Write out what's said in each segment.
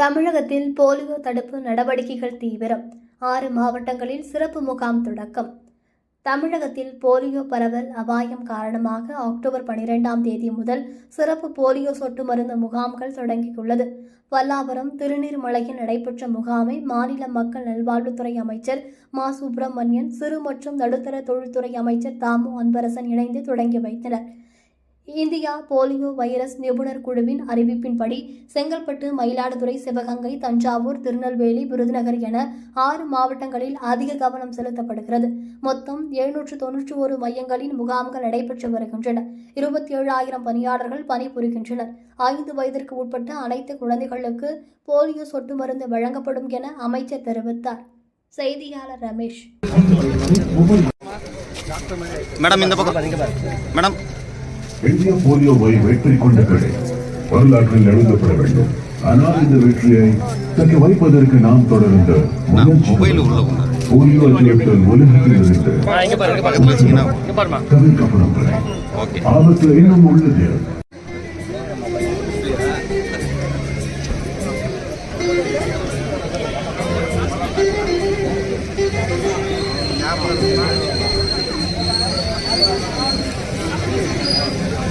தமிழகத்தில் போலியோ தடுப்பு நடவடிக்கைகள் தீவிரம். ஆறு மாவட்டங்களில் சிறப்பு முகாம் தொடக்கம். தமிழகத்தில் போலியோ பரவல் அபாயம் காரணமாக அக்டோபர் பனிரெண்டாம் தேதி முதல் சிறப்பு போலியோ சொட்டு மருந்து முகாம்கள் தொடங்கியுள்ளது. பல்லாவரம் திருநீர்மலையில் நடைபெற்ற முகாமை மாநில மக்கள் நல்வாழ்வுத்துறை அமைச்சர் மா. சுப்பிரமணியன் சிறு மற்றும் நடுத்தர தொழில்துறை அமைச்சர் தாமு அன்பரசன் இணைந்து தொடங்கி வைத்தனர். இந்தியா போலியோ வைரஸ் நிபுணர் குழுவின் அறிவிப்பின்படி செங்கல்பட்டு மயிலாடுதுறை சிவகங்கை தஞ்சாவூர் திருநெல்வேலி விருதுநகர் என ஆறு மாவட்டங்களில் அதிக கவனம் செலுத்தப்படுகிறது. மொத்தம் எழுநூற்று தொன்னூற்றி ஒரு மையங்களின் முகாம்கள் நடைபெற்று வருகின்றன. இருபத்தி ஏழாயிரம் பணியாளர்கள் பணிபுரிகின்றனர். ஐந்து வயதிற்கு உட்பட்ட அனைத்து குழந்தைகளுக்கு போலியோ சொட்டு மருந்து வழங்கப்படும் என அமைச்சர் தெரிவித்தார். செய்தியாளர் ரமேஷ். மேடம் இந்த பக்கம். மேடம் இந்திய போலியோவை வெற்றி கொண்ட கடை. வரலாற்றில் எழுதப்பட வேண்டும். ஆனால் இந்த வெற்றியை தக்க வைப்பதற்கு நாம் தொடர்ந்த. போலியோ அச்சுறுத்தல் உலகத்தில் இருந்து பக்கத்துல வச்சீங்கன்னா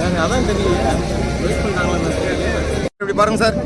தவிர்க்கப்படுகிறது ஓகே ஆபத்து இன்னும் உள்ளது இப்படி பாருங்க சார்.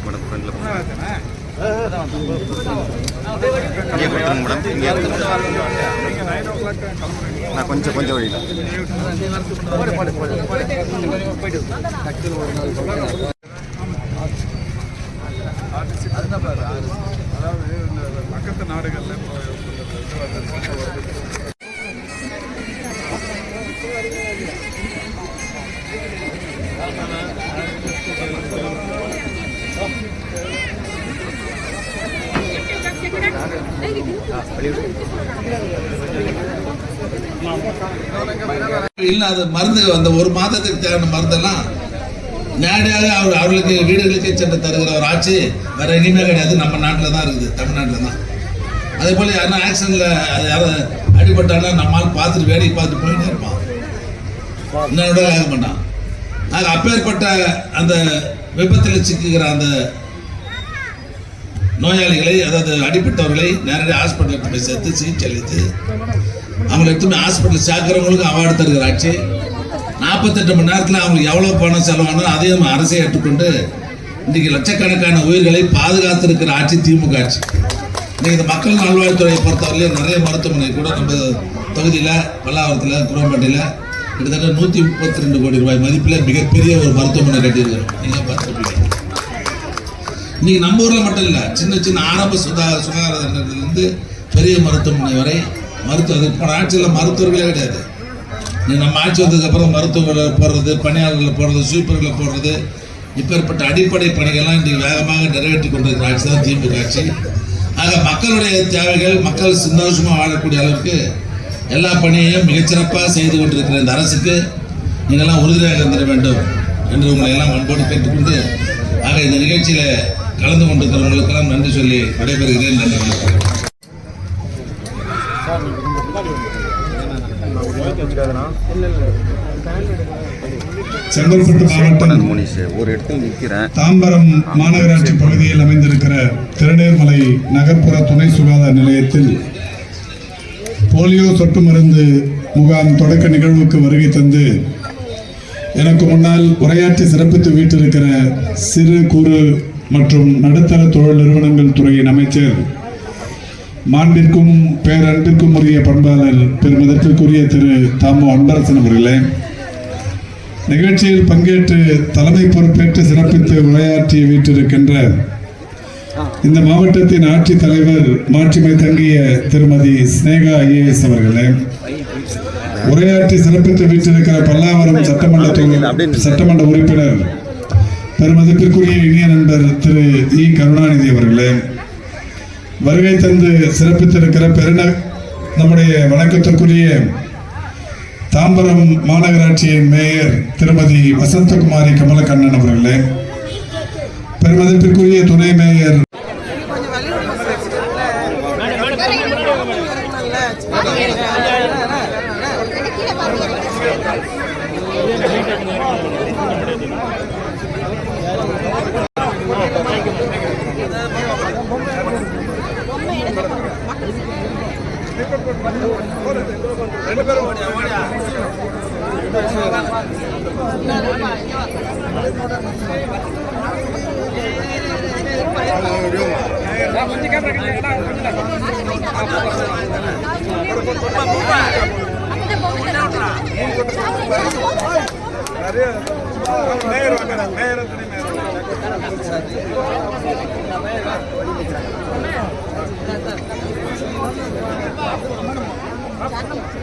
மேடம் ஃப்ரெண்டில் இங்கே கொடுத்துருங்க மேடம் இங்கே எடுத்துருங்க நான் கொஞ்சம் கொஞ்சம் வழியில் அதாவது இந்த பக்கத்து நாடுகளில் இல்லாத மருந்து அந்த ஒரு மாதத்துக்கு தேவையான மருந்தெல்லாம் நேரடியாக அவர் அவர்களுக்கு வீடுகளுக்கே சென்று தருகிற ஒரு ஆட்சி வேற இனிமே கிடையாது. நம்ம நாட்டில் தான் இருக்குது. தமிழ்நாட்டில் தான். அதே போல் யாரும் ஆக்சிடென்ட்ல அது யாரும் அடிபட்டாலும் நம்மால் பார்த்துட்டு வேடிக்கை பார்த்துட்டு போயிட்டே இருப்பான். இன்னொரு ஆக மாட்டான் ஆக அப்பேற்பட்ட அந்த விபத்தில் சிக்குகிற அந்த நோயாளிகளை அதாவது அடிப்பட்டவர்களை நேரடி ஹாஸ்பிட்டலுக்கு போய் சேர்த்து சிகிச்சை அளித்து அவங்களை எடுத்துமே ஹாஸ்பிட்டல் சேர்க்கிறவங்களுக்கு அவார்டு தருகிற ஆட்சி. நாற்பத்தெட்டு மணி நேரத்தில் அவங்களுக்கு எவ்வளோ பணம் செலவானோ அதையும் அரசை ஏற்றுக்கொண்டு இன்றைக்கி லட்சக்கணக்கான உயிர்களை பாதுகாத்திருக்கிற ஆட்சி திமுக ஆட்சி. இன்றைக்கி இந்த மக்கள் நல்வாழ்வுத்துறையை பொறுத்தவரையிலும் நிறைய மருத்துவமனை கூட நம்ம தொகுதியில் பல்லாவரத்தில் குரம்பேட்டையில் கிட்டத்தட்ட நூற்றி முப்பத்தி ரெண்டு கோடி ரூபாய் மதிப்பில் மிகப்பெரிய ஒரு மருத்துவமனை கட்டியிருக்கிறோம் நீங்கள் பார்த்துருப்பீங்க இன்றைக்கி நம்ம ஊரில் மட்டும் இல்லை சின்ன சின்ன ஆரம்ப சுதா சுகாதார நிலையத்திலேருந்து பெரிய மருத்துவமனை வரை மருத்துவ போன ஆட்சியில் மருத்துவர்களே கிடையாது. நம்ம ஆட்சி வந்ததுக்கப்புறம் மருத்துவர்களை போடுறது பணியாளர்களை போடுறது ஸ்வீப்பர்களை போடுறது இப்பேற்பட்ட அடிப்படை பணிகள்லாம் இன்றைக்கு வேகமாக நிறைவேற்றி கொண்டிருக்கிற ஆட்சி தான் திமுக ஆட்சி. ஆக மக்களுடைய தேவைகள் மக்கள் சந்தோஷமாக வாழக்கூடிய அளவுக்கு எல்லா பணியையும் மிகச்சிறப்பாக செய்து கொண்டிருக்கிற இந்த அரசுக்கு நீங்கள்லாம் உறுதியாக இருந்திட வேண்டும் என்று உங்களை எல்லாம் அன்போடு கேட்டுக்கொண்டு ஆக இந்த நிகழ்ச்சியில் கலந்து கொண்டிருக்கிறவங்களுக்கெல்லாம் நன்றி சொல்லி விடைபெறுகிறேன். நன்றி. வணக்கம் செங்கல்பட்டு மாவட்டம் மோனிஷ் ஒரு இடத்துல நிற்கிறேன். தாம்பரம் மாநகராட்சி பகுதியில் அமைந்திருக்கிற திருநீர்மலை நகர்ப்புற துணை சுகாதார நிலையத்தில் போலியோ சொட்டு மருந்து முகாம் தொடக்க நிகழ்வுக்கு வருகை தந்து எனக்கு முன்னால் உரையாற்றி சிறப்பித்து வீட்டிருக்கிற சிறு குறு மற்றும் நடுத்தர தொழில் நிறுவனங்கள் துறையின் அமைச்சர் மாண்பிற்கும் பேரன்பிற்கும் உரிய பண்பாளர் பெருமதற்குரிய திரு தாமு அன்பரசன் அவர்களே நிகழ்ச்சியில் பங்கேற்று தலைமை பொறுப்பேற்று சிறப்பித்து உரையாற்றி வீற்றிருக்கின்ற இந்த மாவட்டத்தின் ஆட்சித் தலைவர் மாட்சிமை தங்கிய திருமதி ஸ்னேகா ஐஏஎஸ் அவர்களே உரையாற்றி சிறப்பித்து வீற்றிருக்கிற பல்லாவரம் சட்டமன்ற சட்டமன்ற உறுப்பினர் பெருமதிப்பிற்குரிய இனிய நண்பர் திரு இ. கருணாநிதி அவர்களே வருகை தந்து சிறப்பித்திருக்கிற பெருந நம்முடைய வணக்கத்திற்குரிய தாம்பரம் மாநகராட்சியின் மேயர் திருமதி வசந்தகுமாரி கமலக்கண்ணன் அவர்களே பெருமதிப்பிற்குரிய துணை மேயர் நிறைய மேயர் வாங்க மேயர்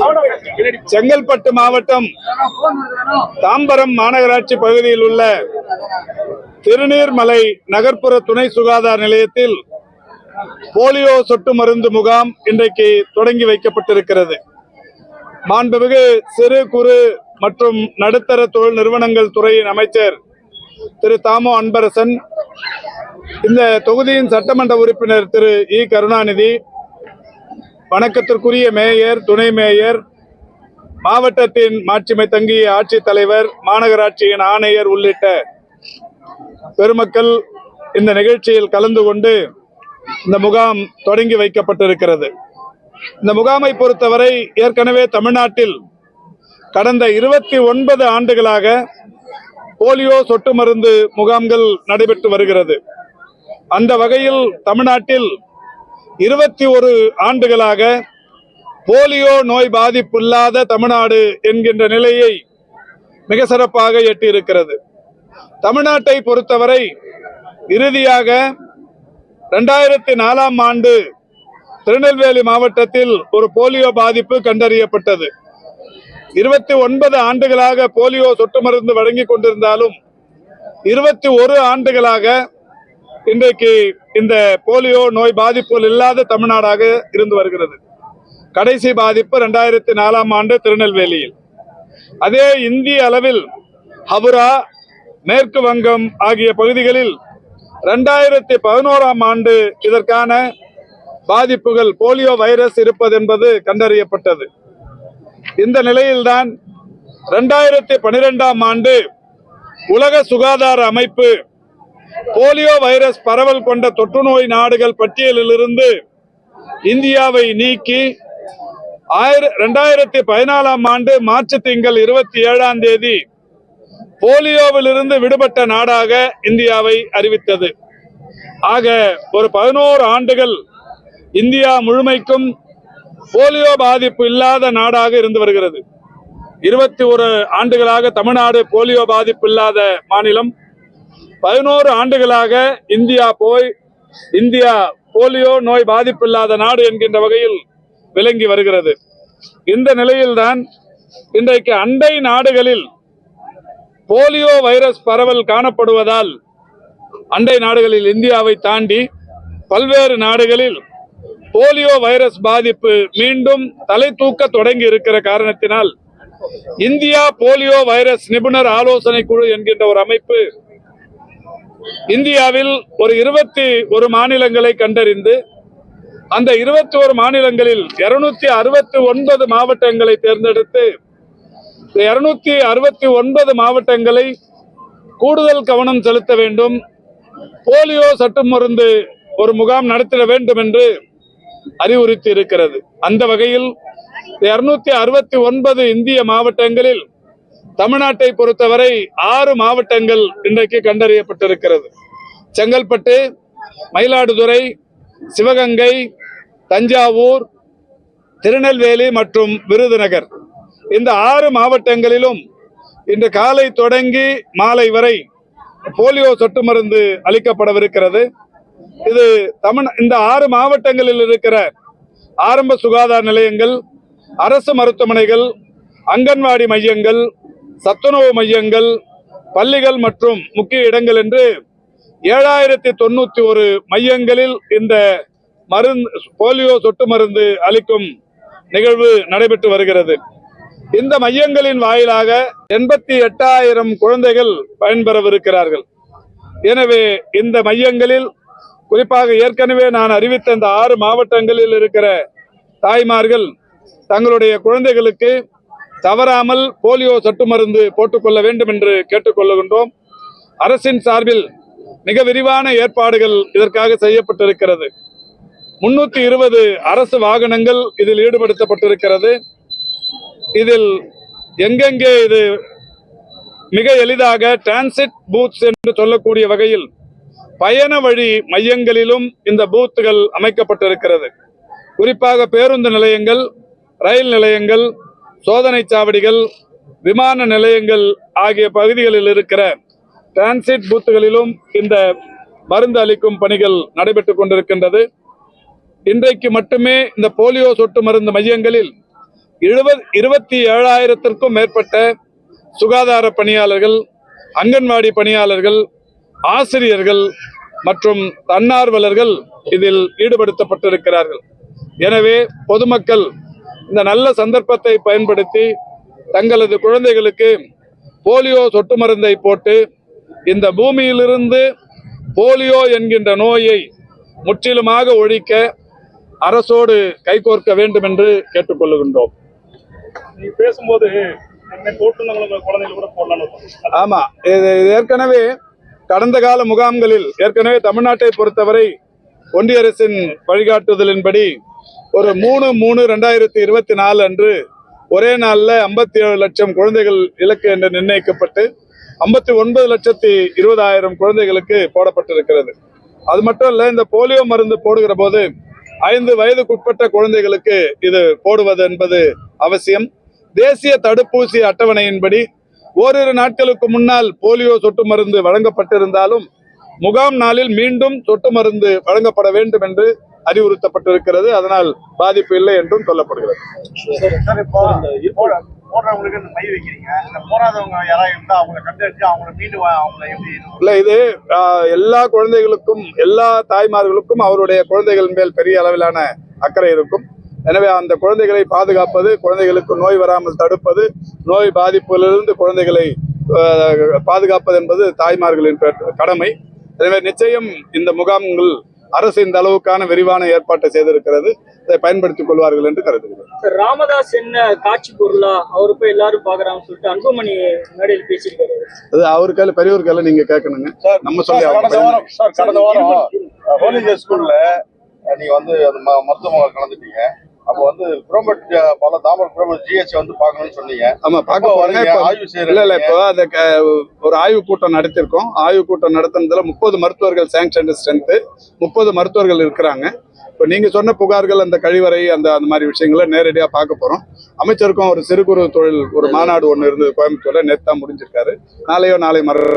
அவர் செங்கல்பட்டு மாவட்டம் தாம்பரம் மாநகராட்சி பகுதியில் உள்ள திருநீர்மலை நகர்ப்புற துணை சுகாதார நிலையத்தில் போலியோ சொட்டு மருந்து முகாம் இன்றைக்கு தொடங்கி வைக்கப்பட்டிருக்கிறது. மாண்புமிகு சிறு குறு மற்றும் நடுத்தர தொழில் நிறுவனங்கள் துறையின் அமைச்சர் திரு தாமோ அன்பரசன் இந்த தொகுதியின் சட்டமன்ற உறுப்பினர் திரு இ. கருணாநிதி வணக்கத்திற்குரிய மேயர் துணை மேயர் மாவட்டத்தின் மாட்சிமை தங்கிய ஆட்சித் தலைவர் மாநகராட்சியின் ஆணையர் உள்ளிட்ட பெருமக்கள் இந்த நிகழ்ச்சியில் கலந்து கொண்டு இந்த முகாம் தொடங்கி வைக்கப்பட்டிருக்கிறது. இந்த முகாமை பொறுத்தவரை ஏற்கனவே தமிழ்நாட்டில் கடந்த இருபத்தி ஒன்பது ஆண்டுகளாக போலியோ சொட்டு மருந்து முகாம்கள் நடைபெற்று வருகிறது. அந்த வகையில் தமிழ்நாட்டில் இருபத்தி ஒரு ஆண்டுகளாக போலியோ நோய் பாதிப்பு இல்லாத தமிழ்நாடு என்கின்ற நிலையை மிக சிறப்பாக எட்டியிருக்கிறது. தமிழ்நாட்டை பொறுத்தவரை இறுதியாக ரெண்டாயிரத்தி நாலாம் ஆண்டு திருநெல்வேலி மாவட்டத்தில் ஒரு போலியோ பாதிப்பு கண்டறியப்பட்டது. இருபத்தி ஒன்பது ஆண்டுகளாக போலியோ சொட்டு மருந்து வழங்கி கொண்டிருந்தாலும் இருபத்தி ஒரு ஆண்டுகளாக இன்றைக்கு இந்த போலியோ நோய் பாதிப்புகள் இல்லாத தமிழ்நாடாக இருந்து வருகிறது. கடைசி பாதிப்பு ரெண்டாயிரத்தி நாலாம் ஆண்டு திருநெல்வேலியில். அதே இந்திய அளவில் ஹபுரா மேற்கு வங்கம் ஆகிய பகுதிகளில் ரெண்டாயிரத்தி பதினோராம் ஆண்டு இதற்கான பாதிப்புகள் போலியோ வைரஸ் இருப்பது என்பது கண்டறியப்பட்டது. இந்த நிலையில்தான் இரண்டாயிரத்தி பனிரெண்டாம் ஆண்டு உலக சுகாதார அமைப்பு போலியோ வைரஸ் பரவல் கொண்ட தொற்றுநோய் நாடுகள் பட்டியலிலிருந்து இந்தியாவை நீக்கி ஆயிர ரெண்டாயிரத்தி பதினாலாம் ஆண்டு மார்ச் திங்கள் இருபத்தி ஏழாம் தேதி போலியோவிலிருந்து விடுபட்ட நாடாக இந்தியாவை அறிவித்தது. ஆக ஒரு பதினோரு ஆண்டுகள் இந்தியா முழுமைக்கும் போலியோ பாதிப்பு இல்லாத நாடாக இருந்து வருகிறது. இருபத்தி ஒரு ஆண்டுகளாக தமிழ்நாடு போலியோ பாதிப்பு இல்லாத மாநிலம். பதினோரு ஆண்டுகளாக இந்தியா போய் இந்தியா போலியோ நோய் பாதிப்பு இல்லாத நாடு என்கின்ற வகையில் விளங்கி வருகிறது. இந்த நிலையில்தான் இன்றைக்கு அண்டை நாடுகளில் போலியோ வைரஸ் பரவல் காணப்படுவதால் அண்டை நாடுகளில் இந்தியாவை தாண்டி பல்வேறு நாடுகளில் போலியோ வைரஸ் பாதிப்பு மீண்டும் தலை தூக்க தொடங்கி இருக்கிற காரணத்தினால் இந்தியா போலியோ வைரஸ் நிபுணர் ஆலோசனை குழு என்கின்ற ஒரு அமைப்பு இந்தியாவில் ஒரு இருபத்தி ஒரு மாநிலங்களை கண்டறிந்து அந்த இருபத்தி ஒரு மாநிலங்களில் இருநூத்தி அறுபத்தி ஒன்பது மாவட்டங்களை தேர்ந்தெடுத்து இருநூத்தி அறுபத்தி ஒன்பது மாவட்டங்களை கூடுதல் கவனம் செலுத்த வேண்டும். போலியோ சட்டு மருந்து ஒரு முகாம் நடத்திட வேண்டும் என்று அறிவுறுத்தி இருக்கிறது அந்த வகையில் இருநூத்தி அறுபத்தி ஒன்பது இந்திய மாவட்டங்களில் தமிழ்நாட்டை பொறுத்தவரை ஆறு மாவட்டங்கள் இன்றைக்கு கண்டறியப்பட்டிருக்கிறது. செங்கல்பட்டு மயிலாடுதுறை சிவகங்கை தஞ்சாவூர் திருநெல்வேலி மற்றும் விருதுநகர். இந்த ஆறு மாவட்டங்களிலும் இன்று காலை தொடங்கி மாலை வரை போலியோ சொட்டு மருந்து அளிக்கப்படவிருக்கிறது. இது தமிழ் இந்த ஆறு மாவட்டங்களில் இருக்கிற ஆரம்ப சுகாதார நிலையங்கள் அரசு மருத்துவமனைகள் அங்கன்வாடி மையங்கள் சத்துணவு மையங்கள் பள்ளிகள் மற்றும் முக்கிய இடங்கள் என்று ஏழாயிரத்தி தொண்ணூத்தி ஒரு மையங்களில் இந்த மருந்து போலியோ சொட்டு மருந்து அளிக்கும் நிகழ்வு நடைபெற்று வருகிறது. இந்த மையங்களின் வாயிலாக எண்பத்தி எட்டாயிரம் குழந்தைகள் பயன்பெறவிருக்கிறார்கள். எனவே இந்த மையங்களில் குறிப்பாக ஏற்கனவே நான் அறிவித்த இந்த ஆறு மாவட்டங்களில் இருக்கிற தாய்மார்கள் தங்களுடைய குழந்தைகளுக்கு தவறாமல் போலியோ சொட்டு மருந்து போட்டுக்கொள்ள வேண்டும் என்று கேட்டுக்கொள்ளுகின்றோம் அரசின் சார்பில் மிக விரிவான ஏற்பாடுகள் இதற்காக செய்யப்பட்டிருக்கிறது. முன்னூத்தி இருபது அரசு வாகனங்கள் இதில் ஈடுபடுத்தப்பட்டிருக்கிறது. இதில் எங்கெங்கே இது மிக எளிதாக டிரான்சிட் பூத்ஸ் என்று சொல்லக்கூடிய வகையில் பயண வழி மையங்களிலும் இந்த பூத்துகள் அமைக்கப்பட்டிருக்கிறது. குறிப்பாக பேருந்து நிலையங்கள் ரயில் நிலையங்கள் சோதனை சாவடிகள் விமான நிலையங்கள் ஆகிய பகுதிகளில் இருக்கிற டிரான்சிட் பூத்துகளிலும் இந்த மருந்து அளிக்கும் பணிகள் நடைபெற்றுக் கொண்டிருக்கின்றது. இன்றைக்கு மட்டுமே இந்த போலியோ சொட்டு மருந்து மையங்களில் எழுபது இருபத்தி ஏழாயிரத்திற்கும் மேற்பட்ட சுகாதார பணியாளர்கள் அங்கன்வாடி பணியாளர்கள் ஆசிரியர்கள் மற்றும் தன்னார்வலர்கள் இதில் ஈடுபடுத்தப்பட்டிருக்கிறார்கள். எனவே பொதுமக்கள் இந்த நல்ல சந்தர்ப்பத்தை பயன்படுத்தி தங்களது குழந்தைகளுக்கு போலியோ சொட்டு மருந்தை போட்டு இந்த பூமியிலிருந்து போலியோ என்கின்ற நோயை முற்றிலுமாக ஒழிக்க அரசோடு கைகோர்க்க வேண்டும் என்று கேட்டுக்கொள்ளுகின்றோம் பேசும்போது ஆமா. இது ஏற்கனவே கடந்த கால முகாம்களில் ஏற்கனவே தமிழ்நாட்டை பொறுத்தவரை ஒன்றிய அரசின் வழிகாட்டுதலின்படி ஒரு மூணு மூணு ரெண்டாயிரத்தி இருபத்தி நாலு அன்று ஒரே நாளில் ஐம்பத்தி ஏழு லட்சம் குழந்தைகள் இலக்கு என்று நிர்ணயிக்கப்பட்டு ஐம்பத்தி ஒன்பது லட்சத்தி இருபதாயிரம் குழந்தைகளுக்கு போடப்பட்டிருக்கிறது. அது மட்டும் இல்லை இந்த போலியோ மருந்து போடுகிற போது ஐந்து வயதுக்குட்பட்ட குழந்தைகளுக்கு இது போடுவது என்பது அவசியம். தேசிய தடுப்பூசி அட்டவணையின்படி ஓரிரு நாட்களுக்கு முன்னால் போலியோ சொட்டு மருந்து வழங்கப்பட்டிருந்தாலும் முகாம் நாளில் மீண்டும் சொட்டு மருந்து வழங்கப்பட வேண்டும் என்று அறிவுறுத்தப்பட்டிருக்கிறது. அதனால் பாதிப்பு இல்லை என்றும் சொல்லப்படுகிறது. இல்ல இது எல்லா குழந்தைகளுக்கும் எல்லா தாய்மார்களுக்கும் அவருடைய குழந்தைகள் மேல் பெரிய அளவிலான அக்கறை இருக்கும். எனவே அந்த குழந்தைகளை பாதுகாப்பது குழந்தைகளுக்கு நோய் வராமல் தடுப்பது நோய் பாதிப்பிலிருந்து குழந்தைகளை பாதுகாப்பது என்பது தாய்மார்களின் கடமை. எனவே நிச்சயம் இந்த முகாம்கள் அரசு இந்த அளவுக்கான விரிவான ஏற்பாட்டை செய்திருக்கிறது. இதை பயன்படுத்திக் கொள்வார்கள் என்று கருதுகிறேன். சார் ராமதாஸ் என்ன காட்சி பொருளா அவரு போய் எல்லாரும் பாக்குறாங்கன்னு சொல்லிட்டு அன்புமணி மேடையில் பேசியிருக்காரு. அது அவர் கையில பெரியவர் கையில நீங்க கேட்கணுங்க. நம்ம சொல்லி கடந்த வாரம் ஸ்கூல்ல நீங்க வந்து மருத்துவமனை கலந்துட்டீங்க. அப்போ வந்து குரோமட் பல தாமர் குரோமட் ஜிஹெச் வந்து பார்க்கணும்னு சொன்னீங்க. ஆமா பார்க்க போறீங்க. ஆய்வு செய்யறீங்க. இல்ல இல்ல இப்போ அந்த ஒரு ஆய்வு கூட்டம் நடத்திருக்கோம். ஆய்வு கூட்டம் நடத்தினதுல முப்பது மருத்துவர்கள் சாங்ஷன் ஸ்ட்ரென்த் முப்பது மருத்துவர்கள் இருக்கிறாங்க. இப்போ நீங்க சொன்ன புகார்கள் அந்த கழிவறை அந்த அந்த மாதிரி விஷயங்களை நேரடியா பார்க்க போறோம். அமைச்சருக்கும் ஒரு சிறு குறு தொழில் ஒரு மாநாடு ஒன்று இருந்தது கோயம்புத்தூர்ல. நேத்து தான் முடிஞ்சிருக்காரு. நாளையோ நாளை மறு